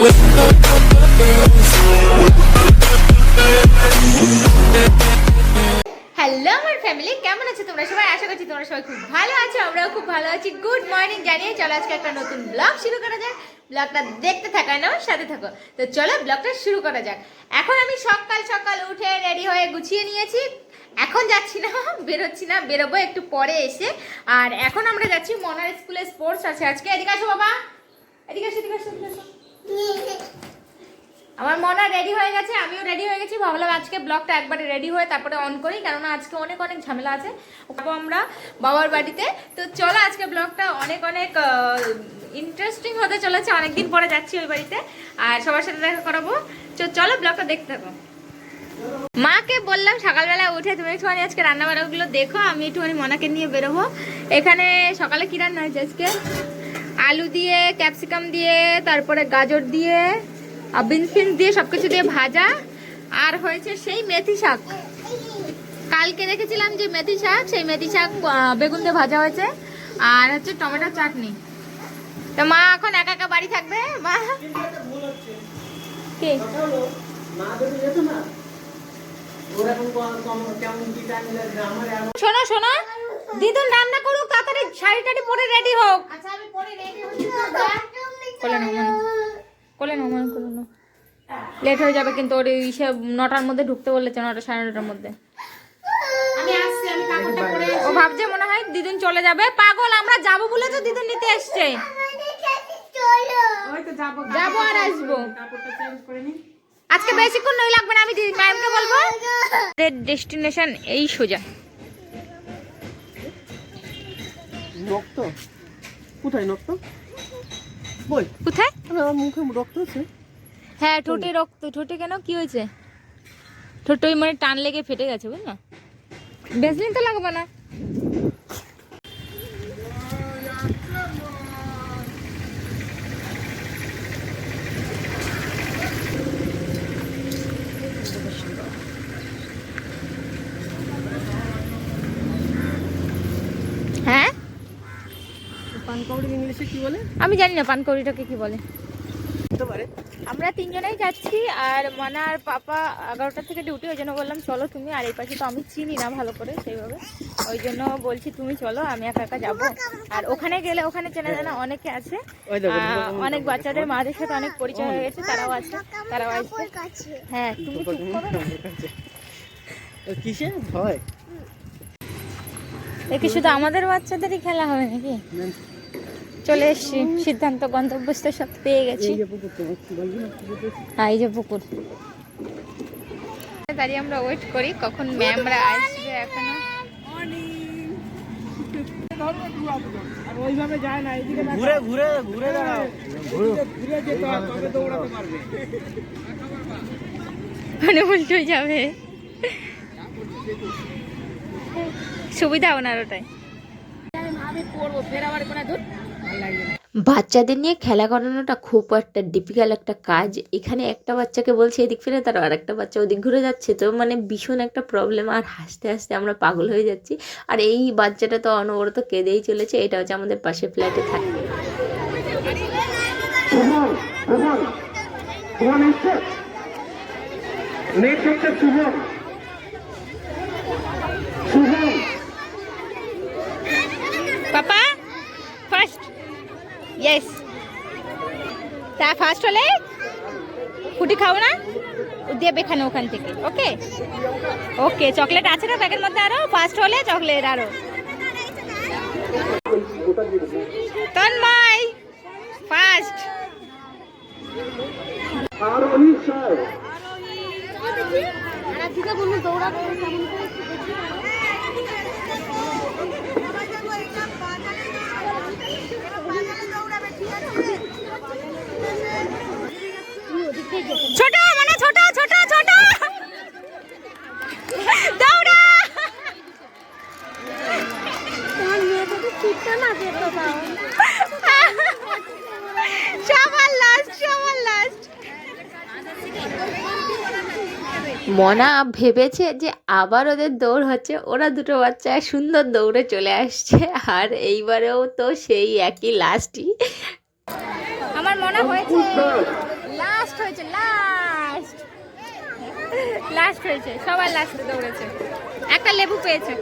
Hello আমার family কেমন আছো তোমরা সবাই? আশা করছি তোমরা সবাই খুব ভালো আছো, আমরাও খুব ভালো আছি। গুড মর্নিং জানিয়ে চলো আজকে একটা নতুন ব্লগ শুরু করা যাক। ব্লগটা দেখতে থাকা না সাথে থাকো। তো চলো ব্লগটা শুরু করা যাক। এখন আমি সকাল সকাল উঠে রেডি হয়ে গুছিয়ে নিয়েছি। এখন যাচ্ছি না, বেরোচ্ছি না, বেরোবো একটু পরে এসে। আর এখন আমরা যাচ্ছি মনার স্কুলে স্পোর্টস আছে। আজকে এদিকে আসো বাবা। এদিকে আসো এদিকে আসো এদিকে আসো। আমার মনে রেডি হয়ে গেছে, আমিও রেডি হয়ে গেছি। ভাবলাম আজকে ব্লগটা একবারে রেডি হয়ে তারপরে অন করি, কেননা আজকে অনেক অনেক ঝামেলা আছে। যাব আমরা বাবার বাড়িতে। তো চলো আজকে ব্লগটা অনেক অনেক ইন্টারেস্টিং হতে চলেছে। অনেকদিন পরে যাচ্ছি ওই বাড়িতে, আর সবার সাথে দেখা করাবো। তো চলো ব্লগটা দেখতে থাকো। মাকে বললাম সকালবেলা উঠে, তুমি একটুখানি আজকে রান্না বান্নাগুলো দেখো, আমি একটুখানি মনাকে নিয়ে বেরোবো। এখানে সকালে কি রান্না হয়েছে আজকে? আলু দিয়ে, ক্যাপসিকাম দিয়ে, তারপরে গাজর দিয়ে, আর বিনস ফিনস দিয়ে সব কিছু দিয়ে ভাজা। আর হয়েছে সেই মেথি শাক। কালকে দেখেছিলাম যে মেথি শাক, সেই মেথি শাক বেগুন দিয়ে ভাজা হয়েছে। আর হচ্ছে টমেটো চাটনি। তো মা এখন একা একা বাড়ি থাকবে? মা? কে? শোনো শোনো। দিদুন রান্না করুক তাড়াতাড়ি শাড়ি টাড়ি পরে রেডি হোক। আচ্ছা আমি পরে রেডি হচ্ছি কোলে নাও মানে কোলে নাও মানে কোলে নাও। লেট হয়ে যাবে কিন্তু ওর ইসে নটার মধ্যে ঢুকতে বলেছে নটা সাড়ে নটার মধ্যে। আমি আসছি আমি কাপড়টা পরে ও ভাবছে মনে হয় দিদুন চলে যাবে। পাগল আমরা যাব বলে তো দিদুন নিতে এসছে। যাব যাব আর আসব। কাপড়টা চেঞ্জ করে নি। আজকে বেশিক্ষণ নই লাগবে না আমি দিদি ম্যামকে বলব? ডেস্টিনেশন এই সোজা। রক্ত? কোথায় রক্ত? বই কোথায়? আমার মুখে রক্ত আছে। হ্যাঁ ঠোঁটে রক্ত। ঠোঁটে কেন? কি হয়েছে? ঠোঁটে ওই মানে টান লেগে ফেটে গেছে বুঝলো? বেসলিন তো লাগবে না হ্যাঁ পানকাউড়ি ইংলিশে কি বলে? আমি জানি না পানকৌড়িটাকে কি বলে। আমরা তিনজনেই যাচ্ছি আর মানা আর পাপা এগারোটা থেকে ডিউটি ওই জন্য বললাম চলো তুমি আর এই পাশে তো আমি চিনি না ভালো করে সেইভাবে। ওই জন্য বলছি তুমি চলো আমি একা একা যাব। আর ওখানে গেলে ওখানে চেনা জানা অনেকে আছে। অনেক বাচ্চাদের মাদের সাথে অনেক পরিচয় হয়ে গেছে তারাও আছে তারাও আসবে। হ্যাঁ তুমি কিসে? ভয়। এ কি শুধু আমাদের বাচ্চাদেরই খেলা হবে নাকি? চলে এসছি সিদ্ধান্ত গন্তব্যস্থ সব পেয়ে গেছি। এই যে পুকুর। দাঁড়িয়ে আমরা ওয়েট করি কখন ম্যামরা আসবে এখনও। আর ওইভাবে যায় না এদিকে ঘুরে ঘুরে ঘুরে দাঁড়াও। ঘুরে ঘুরে যেতে তবে দৌড়াতে পারবে মানে উল্টো যাবে। সুবিধা ওনার ওটাই। আমি পড়ব ফের আবার কোনো বাচ্চাদের নিয়ে খেলা করানোটা খুব একটা ডিফিকাল্ট একটা কাজ। এখানে একটা বাচ্চাকে বলছে, এদিক ফিরে তার আর একটা বাচ্চা ওদিক ঘুরে যাচ্ছে। তো মানে ভীষণ একটা প্রবলেম আর হাসতে হাসতে আমরা পাগল হয়ে যাচ্ছি। আর এই বাচ্চাটা তো অনবরত কেঁদেই চলেছে, এটা হচ্ছে আমাদের পাশে ফ্ল্যাটে থাকে পাপা ফার্স্ট ইয়েস তা ফার্স্ট হলে ফুটি খাও না দিয়ে বেখানো ওখান থেকে ওকে ওকে চকলেট আছে না ব্যাগের মধ্যে আরও? ফার্স্ট হলে চকলেট আরও। তন্ময় ফার্স্ট আর দিকে বলুন দৌড়াবে কেমন করে একটু দেখি। ছোট মানে ছোট ছোট ছোট দৌড়া তোমার মেয়েটা তো চিটটা না দেখো পাও সবার লাস্ট সবার লাস্ট মনা ভেবেছে যে আবার ওদের দৌড় হচ্ছে ওরা দুটো বাচ্চা সুন্দর দৌড়ে চলে আসছে আর এইবারেও তো সেই একই লাস্টই আমার মনে হয়েছে লাস্ট হয়েছে লাস্ট লাস্ট হয়েছে সবার লাস্টে দৌড়েছে। একটা লেবু পেয়েছে।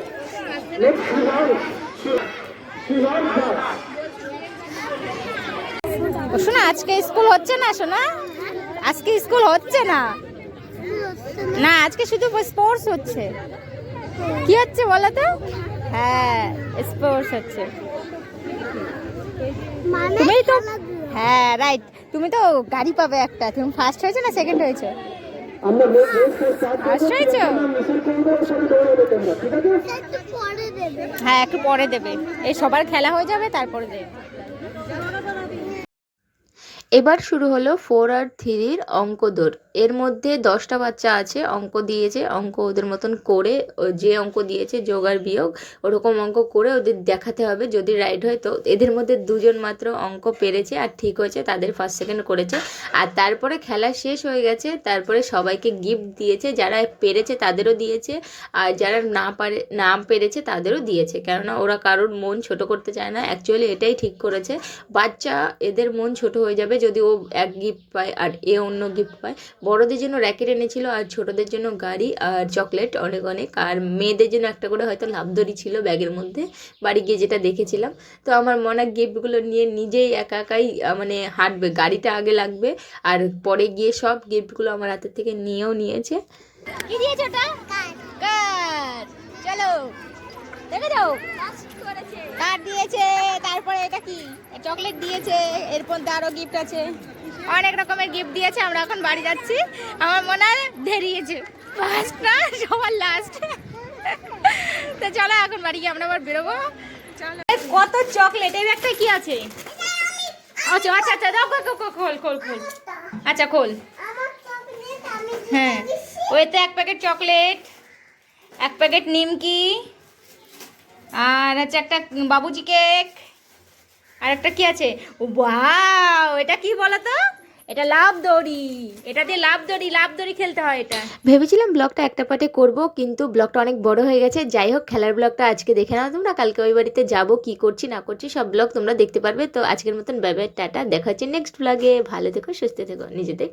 শোনা আজকে স্কুল হচ্ছে না শোনা? আজকে স্কুল হচ্ছে না? না আজকে শুধু স্পোর্টস হচ্ছে। কি হচ্ছে বলো তো? হ্যাঁ স্পোর্টস হচ্ছে। মানে তুমি তো হ্যাঁ রাইট তুমি তো গাড়ি পাবে একটা। তুমি ফার্স্ট হয়েছো না সেকেন্ড হয়েছো? ফার্স্ট হয়েছো? হ্যাঁ একটু পরে দেবে। এই সবার খেলা হয়ে যাবে, তারপরে দেবে। এবার শুরু হলো ফোর আর থ্রির অঙ্ক দৌড় এর মধ্যে দশটা বাচ্চা আছে, অঙ্ক দিয়েছে, অঙ্ক ওদের মতন করে যে অঙ্ক দিয়েছে, যোগ আর বিয়োগ, ওরকম অঙ্ক করে ওদের দেখাতে হবে, যদি রাইট হয় তো। এদের মধ্যে দুজন মাত্র অঙ্ক পেরেছে আর ঠিক হয়েছে, তাদের ফার্স্ট সেকেন্ড করেছে। আর তারপরে খেলা শেষ হয়ে গেছে, তারপরে সবাইকে গিফট দিয়েছে, যারা পেরেছে তাদেরও দিয়েছে, আর যারা না পারে, না পেরেছে তাদেরও দিয়েছে। কেননা ওরা কারোর মন ছোট করতে চায় না অ্যাকচুয়ালি এটাই ঠিক করেছে। বাচ্চা এদের মন ছোট হয়ে যাবে যদি ও এক গিফট পায় আর এ অন্য গিফট পায়। বড়দের জন্য র্যাকেট এনেছিল আর ছোটদের জন্য গাড়ি আর চকলেট অনেক অনেক। আর মেয়েদের জন্য একটা করে হয়তো লাভদড়ি ছিল ব্যাগের মধ্যে। বাড়ি গিয়ে যেটা দেখেছিলাম। তো আমার মনে হয় গিফটগুলো নিয়ে নিজেই একা একাই মানে হাঁটবে। গাড়িটা আগে লাগবে আর পরে গিয়ে সব গিফটগুলো আমার হাতের থেকে নিয়েও নিয়েছে। চলো দেখে যাও দিয়েছে তারপরে এটা কি? চকলেট দিয়েছে এরপর তো আরও গিফট আছে। অনেক রকমের গিফট দিয়েছে আমরা এখন বাড়ি যাচ্ছি। আমার মনে হয় ধেরিয়েছে ফার্স্ট না সবার লাস্ট তো চলো এখন বাড়ি গিয়ে আমরা আবার বেরোবো। কত চকলেট এই ব্যাগটা কি আছে? আচ্ছা আচ্ছা আচ্ছা দাও খোল, খোল, খোল আচ্ছা খোল। হ্যাঁ ওইতে এক প্যাকেট চকলেট এক প্যাকেট নিমকি আর হচ্ছে একটা বাবুজি কেক আর একটা কি আছে? ও বাও এটা কি বলো তো এটা লাভ দড়ি। এটা দিয়ে লাভ দড়ি লাভ দড়ি খেলতে হয় এটা। ভেবেছিলাম ব্লগটা একটা পার্টে করব, কিন্তু ব্লগটা অনেক বড় হয়ে গেছে। যাই হোক, খেলার ব্লগটা আজকে দেখে নাও তোমরা। কালকে ওই বাড়িতে যাব, কি করছি, না করছি, সব ব্লগ তোমরা দেখতে পারবে। তো আজকের মতন, বাই টাটা। দেখা হচ্ছে নেক্সট ব্লগে ভালো থেকো, সুস্থ থেকো নিজেদের